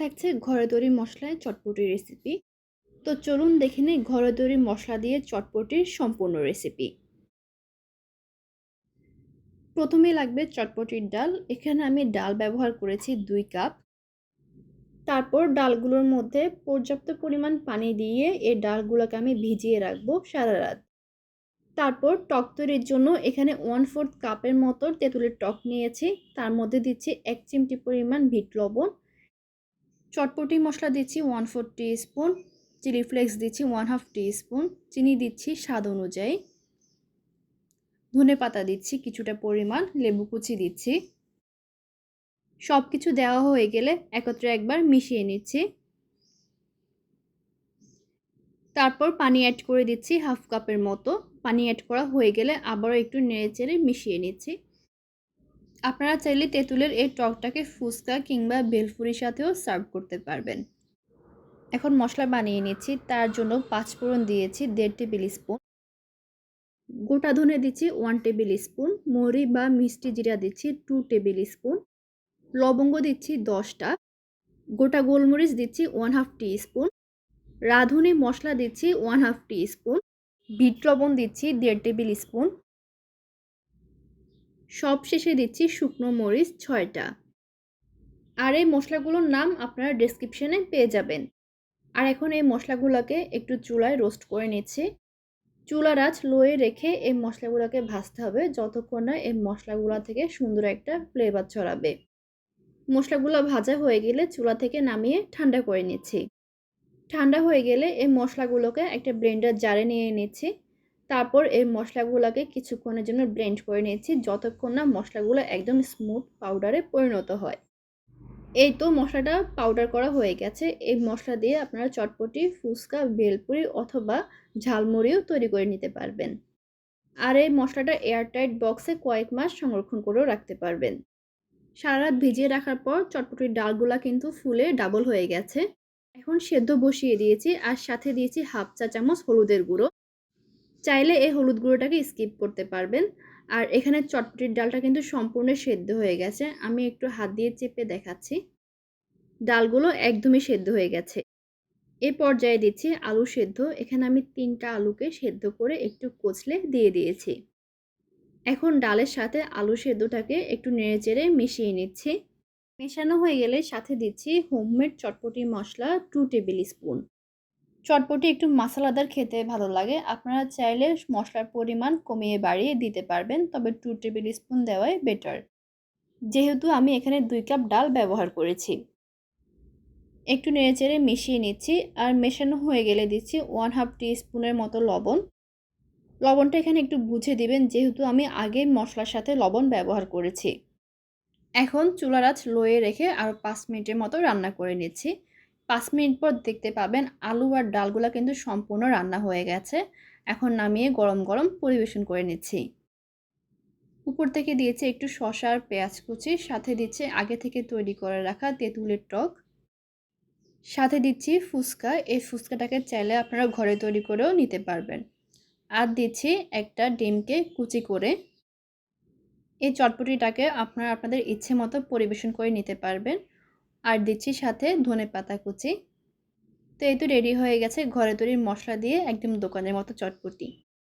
থাকছে ঘরে তৈরি মশলায় চটপটি রেসিপি তো চলুন দেখে নিই ঘরে তৈরি মশলা দিয়ে চটপটির সম্পূর্ণ রেসিপি প্রথমে লাগবে চটপটির ডাল। এখানে আমি ডাল ব্যবহার করেছি দুই কাপ। তারপর ডালগুলোর মধ্যে পর্যাপ্ত পরিমাণ পানি দিয়ে এই ডালগুলোকে আমি ভিজিয়ে রাখব সারা রাত। তারপর টক তৈরির জন্য এখানে ওয়ান ফোর্থ কাপের মতো তেঁতুলের টক নিয়েছি। তার মধ্যে দিচ্ছি এক চিমটি পরিমাণ ভিট লবণ। চটপটি মশলা দিচ্ছি one four spoon chilli flakes দিচ্ছি ওয়ান হাফ টি স্পুন চিনি দিচ্ছি স্বাদ অনুযায়ী। ধনে পাতা দিচ্ছি কিছুটা পরিমাণ, লেবু কুচি দিচ্ছি। সব কিছু দেওয়া হয়ে গেলে একত্রে একবার মিশিয়ে নিচ্ছি। তারপর পানি অ্যাড করে দিচ্ছি হাফ কাপের মতো। পানি অ্যাড করা হয়ে গেলে আবারও একটু নেড়ে চেড়ে মিশিয়ে নিচ্ছি। আপনারা চাইলে তেঁতুলের এই টকটাকে ফুচকা কিংবা বেলফুরির সাথেও সার্ভ করতে পারবেন। এখন মশলা বানিয়ে নিচ্ছি, তার জন্য পাঁচ ফোড়ন দিয়েছি দেড় টেবিল স্পুন। গোটা ধনে দিচ্ছি ওয়ান টেবিল স্পুন, মরি বা মিষ্টি জিরা দিচ্ছি টু টেবিল স্পুন, লবঙ্গ দিচ্ছি দশটা, গোটা গোলমরিচ দিচ্ছি ওয়ান হাফ টি স্পুন, রাঁধুনি মশলা দিচ্ছি one half teaspoon, bit লবণ দিচ্ছি দেড় টেবিল স্পুন সব শেষে দিচ্ছি শুকনো মরিচ ছয়টা। আর এই মশলাগুলোর নাম আপনারা ডেসক্রিপশনে পেয়ে যাবেন। আর এখন এই মশলাগুলোকে একটু চুলায় রোস্ট করে নিচ্ছি। চুলার আঁচ লোয়ে রেখে এই মশলাগুলোকে ভাজতে হবে যতক্ষণ না এই মশলাগুলো থেকে সুন্দর একটা ফ্লেভার ছড়াবে। মশলাগুলো ভাজা হয়ে গেলে চুলা থেকে নামিয়ে ঠান্ডা করে নিচ্ছি। ঠান্ডা হয়ে গেলে এই মশলাগুলোকে একটা ব্লেন্ডার জারে নিয়ে নিচ্ছি। তারপর এই মশলাগুলোকে কিছুক্ষণের জন্য ব্লেন্ড করে নিয়েছি, যতক্ষণ না মশলাগুলো একদম স্মুথ পাউডারে পরিণত হয়। এই তো মশলাটা পাউডার করা হয়ে গেছে। এই মশলা দিয়ে আপনারা চটপটি, ফুচকা বেলপুরি অথবা ঝালমুড়িও তৈরি করে নিতে পারবেন। আর এই মশলাটা এয়ারটাইট বক্সে কয়েক মাস সংরক্ষণ করেও রাখতে পারবেন। সারা রাত ভিজিয়ে রাখার পর চটপটির ডালগুলা কিন্তু ফুলে ডাবল হয়ে গেছে। এখন সেদ্ধ বসিয়ে দিয়েছি আর সাথে দিয়েছি হাফ চা চামচ হলুদের গুঁড়ো। চাইলে এই হলুদ গুঁড়োটাকে স্কিপ করতে পারবেন। আর এখানে চটপটির ডালটা কিন্তু সম্পূর্ণ সেদ্ধ হয়ে গেছে। আমি একটু হাত দিয়ে চেপে দেখাচ্ছি। ডালগুলো একদমই সেদ্ধ হয়ে গেছে। এ পর্যায়ে দিচ্ছি আলু সেদ্ধ। এখানে আমি তিনটা আলুকে সেদ্ধ করে একটু কচলে দিয়ে দিয়েছি। এখন ডালের সাথে আলু সেদ্ধটাকে একটু নেড়ে চেড়ে মিশিয়ে নিচ্ছি। মেশানো হয়ে গেলে সাথে দিচ্ছি হোমমেড চটপটি মশলা টু টেবিল স্পুন চটপটি একটু মশলাদার খেতে ভালো লাগে। আপনারা চাইলে মশলার পরিমাণ কমিয়ে বাড়িয়ে দিতে পারবেন, তবে টু টেবিল স্পুন দেওয়াই বেটার যেহেতু আমি এখানে দুই কাপ ডাল ব্যবহার করেছি। একটু নেড়েচেড়ে মিশিয়ে নিচ্ছি আর মেশানো হয়ে গেলে দিচ্ছি ওয়ান হাফ টি স্পুনের মতো লবণ। লবণটা এখানে একটু বুঝে দিবেন, যেহেতু আমি আগে মশলার সাথে লবণ ব্যবহার করেছি। এখন চুলার আঁচ লোয়ে রেখে আরও পাঁচ মিনিটের মতো রান্না করে নিচ্ছি। পাঁচ মিনিট পর দেখতে পাবেন আলু আর ডালগুলো কিন্তু সম্পূর্ণ রান্না হয়ে গেছে। এখন নামিয়ে গরম গরম পরিবেশন করে নিচ্ছি। উপর থেকে দিয়েছে একটু শশা আর পেঁয়াজ কুচি, সাথে দিচ্ছে আগে থেকে তৈরি করে রাখা তেঁতুলের টক। সাথে দিচ্ছি ফুচকা, এই ফুচকাটাকে চাইলে আপনারা ঘরে তৈরি করেও নিতে পারবেন। আর দিচ্ছি একটা ডিমকে কুচি করে। এই চটপটিটাকে আপনারা আপনাদের ইচ্ছে মতো পরিবেশন করে নিতে পারবেন। আর দিচ্ছি সাথে ধনে পাতা কুচি। তো এই তো রেডি হয়ে গেছে ঘরে তৈরির মশলা দিয়ে একদম দোকানের মতো চটপটি।